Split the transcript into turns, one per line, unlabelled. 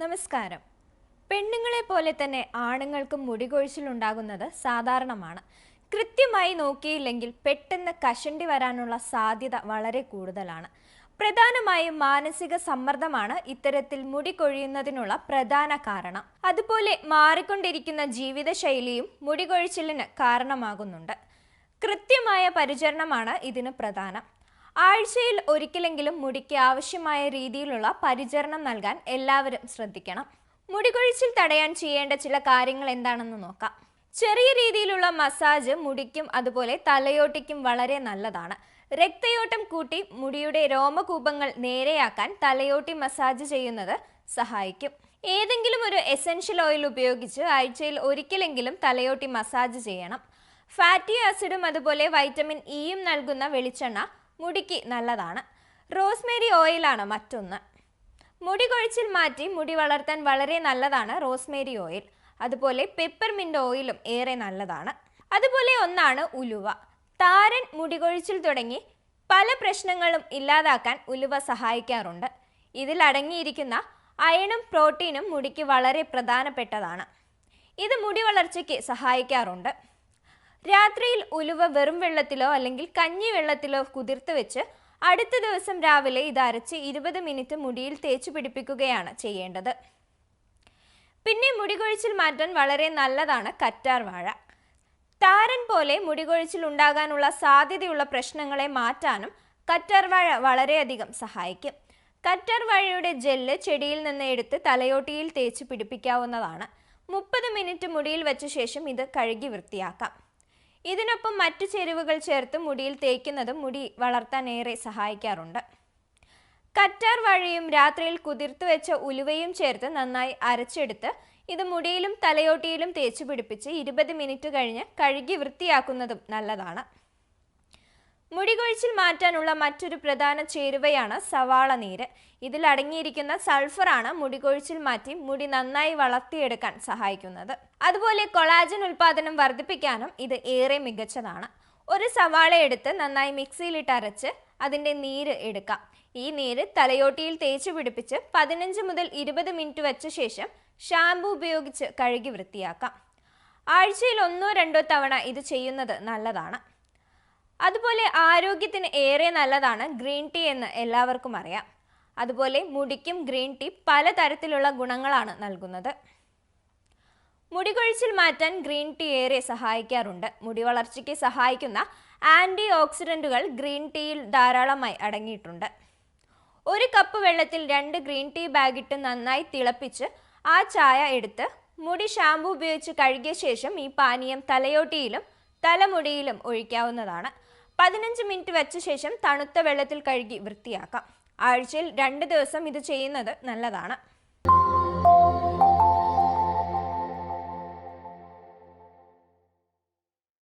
നമസ്കാരം. പെണ്ണുങ്ങളെ പോലെ തന്നെ ആണുങ്ങൾക്കും മുടികൊഴിച്ചിലുണ്ടാകുന്നത് സാധാരണമാണ്. കൃത്യമായി നോക്കിയില്ലെങ്കിൽ പെട്ടെന്ന് കഷണ്ടി വരാനുള്ള സാധ്യത വളരെ കൂടുതലാണ്. പ്രധാനമായും മാനസിക സമ്മർദ്ദമാണ് ഇത്തരത്തിൽ മുടി കൊഴിയുന്നതിനുള്ള പ്രധാന കാരണം. അതുപോലെ മാറിക്കൊണ്ടിരിക്കുന്ന ജീവിതശൈലിയും മുടി കൊഴിച്ചിലിന് കാരണമാകുന്നുണ്ട്. കൃത്യമായ പരിചരണമാണ് ഇതിന് പ്രധാനം. ആഴ്ചയിൽ ഒരിക്കലെങ്കിലും മുടിക്ക് ആവശ്യമായ രീതിയിലുള്ള പരിചരണം നൽകാൻ എല്ലാവരും ശ്രദ്ധിക്കണം. മുടികൊഴിച്ചിൽ തടയാൻ ചെയ്യേണ്ട ചില കാര്യങ്ങൾ എന്താണെന്ന് നോക്കാം. ചെറിയ രീതിയിലുള്ള മസാജ് മുടിക്കും അതുപോലെ തലയോട്ടിക്കും വളരെ നല്ലതാണ്. രക്തയോട്ടം കൂട്ടി മുടിയുടെ രോമകൂപങ്ങൾ നേരെയാക്കാൻ തലയോട്ടി മസാജ് ചെയ്യുന്നത് സഹായിക്കും. ഏതെങ്കിലും ഒരു എസെൻഷ്യൽ ഓയിൽ ഉപയോഗിച്ച് ആഴ്ചയിൽ ഒരിക്കലെങ്കിലും തലയോട്ടി മസാജ് ചെയ്യണം. ഫാറ്റി ആസിഡും അതുപോലെ വൈറ്റമിൻ ഇയും നൽകുന്ന വെളിച്ചെണ്ണ മുടിക്ക് നല്ലതാണ്. റോസ്മേരി ഓയിലാണ് മറ്റൊന്ന്. മുടി കൊഴിച്ചിൽ മാറ്റി മുടി വളർത്താൻ വളരെ നല്ലതാണ് റോസ്മേരി ഓയിൽ. അതുപോലെ പെപ്പർമിന്റ് ഓയിലും ഏറെ നല്ലതാണ്. അതുപോലെ ഒന്നാണ് ഉലുവ. താരൻ മുടി കൊഴിച്ചിൽ തുടങ്ങി പല പ്രശ്നങ്ങളും ഇല്ലാതാക്കാൻ ഉലുവ സഹായിക്കാറുണ്ട്. ഇതിൽ അടങ്ങിയിരിക്കുന്ന അയണും പ്രോട്ടീനും മുടിക്ക് വളരെ പ്രധാനപ്പെട്ടതാണ്. ഇത് മുടി വളർച്ചയ്ക്ക് സഹായിക്കാറുണ്ട്. രാത്രിയിൽ ഉലുവ വെറും വെള്ളത്തിലോ അല്ലെങ്കിൽ കഞ്ഞി വെള്ളത്തിലോ കുതിർത്ത് വെച്ച് അടുത്ത ദിവസം രാവിലെ ഇത് അരച്ച് ഇരുപത് മിനിറ്റ് മുടിയിൽ തേച്ചു പിടിപ്പിക്കുകയാണ് ചെയ്യേണ്ടത്. പിന്നെ മുടികൊഴിച്ചിൽ മാറ്റാൻ വളരെ നല്ലതാണ് കറ്റാർ വാഴ. താരൻ പോലെ മുടികൊഴിച്ചിൽ ഉണ്ടാകാനുള്ള സാധ്യതയുള്ള പ്രശ്നങ്ങളെ മാറ്റാനും കറ്റാർ വാഴ വളരെയധികം സഹായിക്കും. കറ്റാർ വാഴയുടെ ജെല്ല് ചെടിയിൽ നിന്ന് എടുത്ത് തലയോട്ടിയിൽ തേച്ച് പിടിപ്പിക്കാവുന്നതാണ്. മുപ്പത് മിനിറ്റ് മുടിയിൽ വെച്ച ശേഷം ഇത് കഴുകി വൃത്തിയാക്കാം. ഇതിനൊപ്പം മറ്റു ചേരുവകൾ ചേർത്ത് മുടിയിൽ തേക്കുന്നതും മുടി വളർത്താൻ ഏറെ സഹായിക്കാറുണ്ട്. കറ്റാർ വാഴയും രാത്രിയിൽ കുതിർത്തു വെച്ച ഉലുവയും ചേർത്ത് നന്നായി അരച്ചെടുത്ത് ഇത് മുടിയിലും തലയോട്ടിയിലും തേച്ചു പിടിപ്പിച്ച് ഇരുപത് മിനിറ്റ് കഴിഞ്ഞ് കഴുകി വൃത്തിയാക്കുന്നതും നല്ലതാണ്. മുടി കൊഴിച്ചിൽ മാറ്റാനുള്ള മറ്റൊരു പ്രധാന ചേരുവയാണ് സവാള നീര്. ഇതിൽ അടങ്ങിയിരിക്കുന്ന സൾഫറാണ് മുടികൊഴിച്ചിൽ മാറ്റി മുടി നന്നായി വളർത്തിയെടുക്കാൻ സഹായിക്കുന്നത്. അതുപോലെ കൊളാജൻ ഉൽപാദനം വർദ്ധിപ്പിക്കാനും ഇത് ഏറെ മികച്ചതാണ്. ഒരു സവാള എടുത്ത് നന്നായി മിക്സിയിലിട്ട് അരച്ച് അതിന്റെ നീര് എടുക്കാം. ഈ നീര് തലയോട്ടിയിൽ തേച്ച് പിടിപ്പിച്ച് പതിനഞ്ച് മുതൽ ഇരുപത് മിനിറ്റ് വെച്ച ശേഷം ഷാമ്പു ഉപയോഗിച്ച് കഴുകി വൃത്തിയാക്കാം. ആഴ്ചയിൽ ഒന്നോ രണ്ടോ തവണ ഇത് ചെയ്യുന്നത് നല്ലതാണ്. അതുപോലെ ആരോഗ്യത്തിന് ഏറെ നല്ലതാണ് ഗ്രീൻ ടീ എന്ന് എല്ലാവർക്കും അറിയാം. അതുപോലെ മുടിക്കും ഗ്രീൻ ടീ പലതരത്തിലുള്ള ഗുണങ്ങളാണ് നൽകുന്നത്. മുടി കൊഴിച്ചിൽ മാറ്റാൻ ഗ്രീൻ ടീ ഏറെ സഹായിക്കാറുണ്ട്. മുടി വളർച്ചയ്ക്ക് സഹായിക്കുന്ന ആന്റി ഓക്സിഡന്റുകൾ ഗ്രീൻ ടീയിൽ ധാരാളമായി അടങ്ങിയിട്ടുണ്ട്. ഒരു കപ്പ് വെള്ളത്തിൽ രണ്ട് ഗ്രീൻ ടീ ബാഗിട്ട് നന്നായി തിളപ്പിച്ച് ആ ചായ എടുത്ത് മുടി ഷാമ്പു ഉപയോഗിച്ച് കഴുകിയ ശേഷം ഈ പാനീയം തലയോട്ടിയിലും തലമുടിയിലും ഒഴിക്കാവുന്നതാണ്. പതിനഞ്ച് മിനിറ്റ് വെച്ച ശേഷം തണുത്ത വെള്ളത്തിൽ കഴുകി വൃത്തിയാക്കാം. ആഴ്ചയിൽ രണ്ട് ദിവസം ഇത് ചെയ്യുന്നത് നല്ലതാണ്.